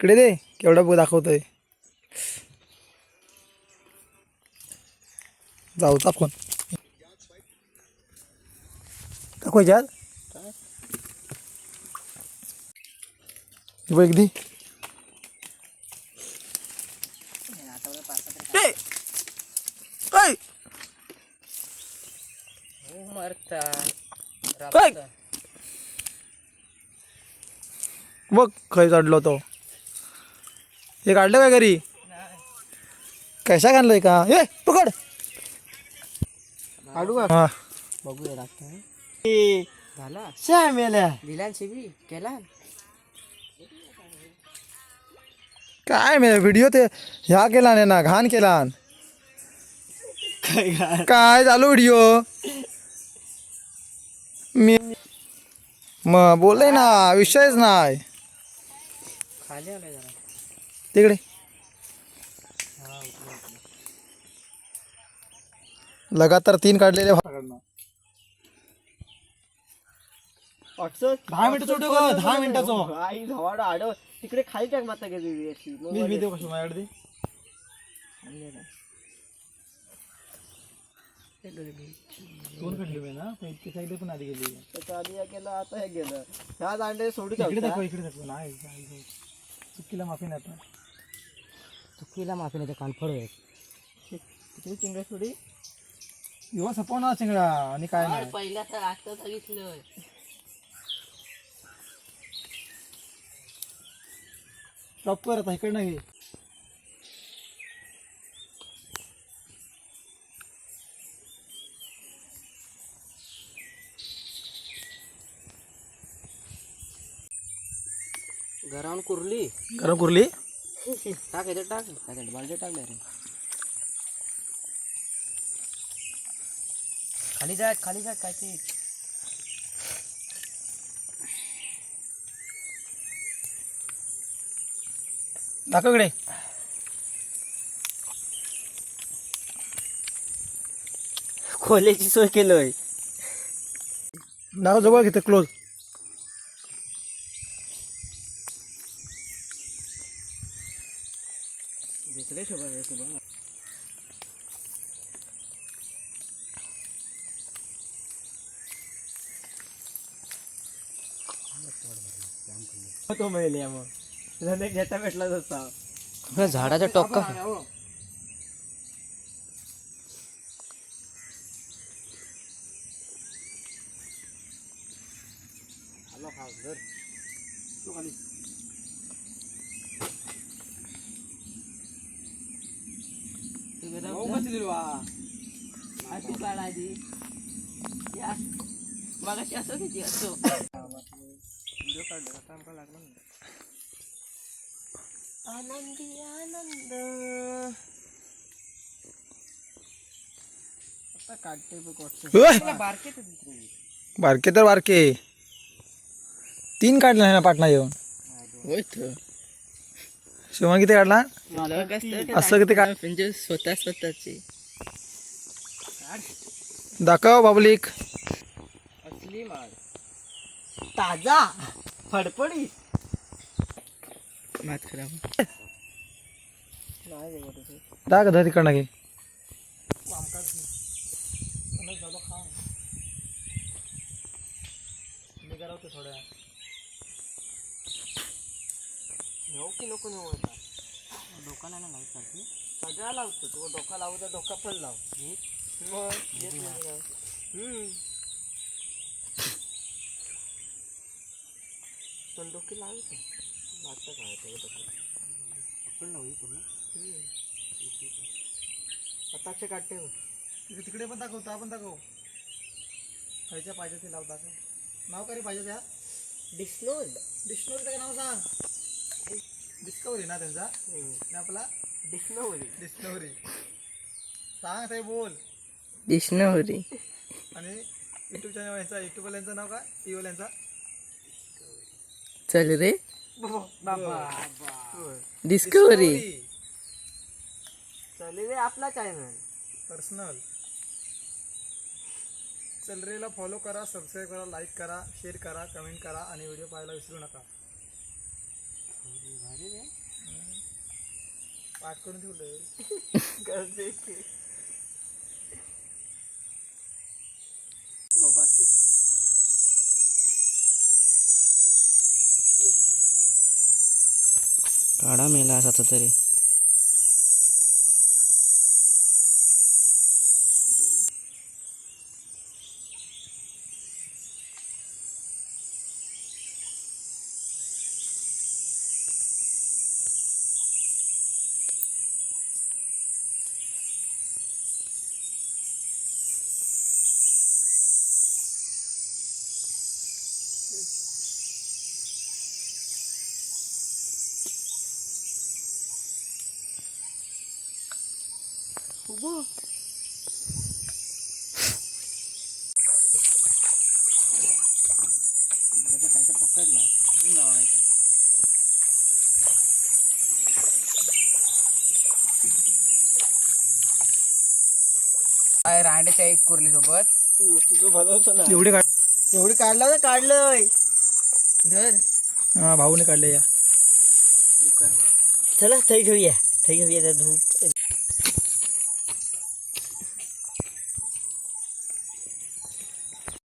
इकडे दे केवढा बघ दाखवतोय. जाऊचा फोन. दाखव याच्यात. हे बघ दे? बघ खय चढलो तो. हे काढलं काय घरी? कैसा काढलंय का? ए पकड. काढू का? हा. बघूया लागतं झाला? श्या मेल्या दिला शिबी केला? काय मे व्हिडिओ ते ह्या केला नाही ना घाण केला. काय चालू व्हिडिओ मी मग बोलले ना विषयच नाही. खाली आलाय जरा. तिकडे. लगातार तीन काढलेले दहा मिनिटं दहा मिनिटाचं. आई धवाडा आडव. तिकडे खाली टाक माता गेली अशी. मी व्हिडिओ कशी माझ्याकडे दोन मी ना? पण इतकी साईड पण आधी गेली. त्याच्या आधी गेलं आता हे गेलं. ह्या दांडे सोडू इकडे शकता दाखव इकडे दाखव. नाही नाही, नाही. चुकीला माफी नाही आता चुकीला माफी नाही कानफड तिकडे चिंगड्या सोडी? युवा सपवणार चिंगडा आणि काय नाही. पहिल्या तर आता सांगितलं स्टॉप कर आता इकडे नाही घरावर कुरली? गरम कुरली? टाक याच्यात टाक काय बालजे टाक रे खाली जात खाली जात काय ते दाखवकडे खोल्याची सोय केलोय नाव जवळ घेते क्लोज दिसले शोभा हे शोभा तो मेले मग तुला नाही घेता भेटला खास झाडाच्या टोका तू काढ आधी मगाशी असं किती असतो व्हिडिओ काढला आता आमका लागला नाही आनंदी आनंद आता काढते बघ उह! बारके बारके तर बारके तीन काढले नाही ना पाटणा येऊन होय शिवण किती काढला? असं किती काढ म्हणजे स्वतः स्वतःचे. दाखव पब्लिक असली माळ. ताजा फडफडी. मात खराब दाख धर तिकडनं घे. नेऊ की नको नेऊ आता. डोका नाही लावत चालते सगळा लावतो. तू डोका लावू तर डोका पण लाव. मग येत नाही. का? हम्म. पण डोके लावतो लागतं काय ते डोकं लावू पूर्ण आताचे काढते बघ. तिकडे पण दाखवतो आपण दाखव. खायच्या पाहिजे ते लाव दाखव. नाव काय पाहिजे त्या? डिस्नोड डिस्कवरीचं काय नाव सांग. डिस्कवरी ना त्यांचा? आणि आपला? डिस्नोवरी डिस्कवरी सांग ते बोल. डिस्नोवरी आणि युट्यूब चॅनल यांचा युट्यूबवाल्यांचं नाव काय? टी व्हीवाल्यांचा चल रे. डिस्कवरी चल रे आपला चॅनल पर्सनल चलरेला फॉलो करा सबस्क्राईब करा लाईक करा शेअर करा कमेंट करा आणि व्हिडिओ पाहायला विसरू नका. पाठ करून ठेवलंय. काढा मेला असा तरी पकडला लावायचा काय रांड्याच्या एक कुर्ली सोबत? तुझं ना एवढे काढ एवढी काढला ना काढलंय. धर. हा भाऊने काढले या. चला थई घेऊया. थई घेऊया त्या धूप.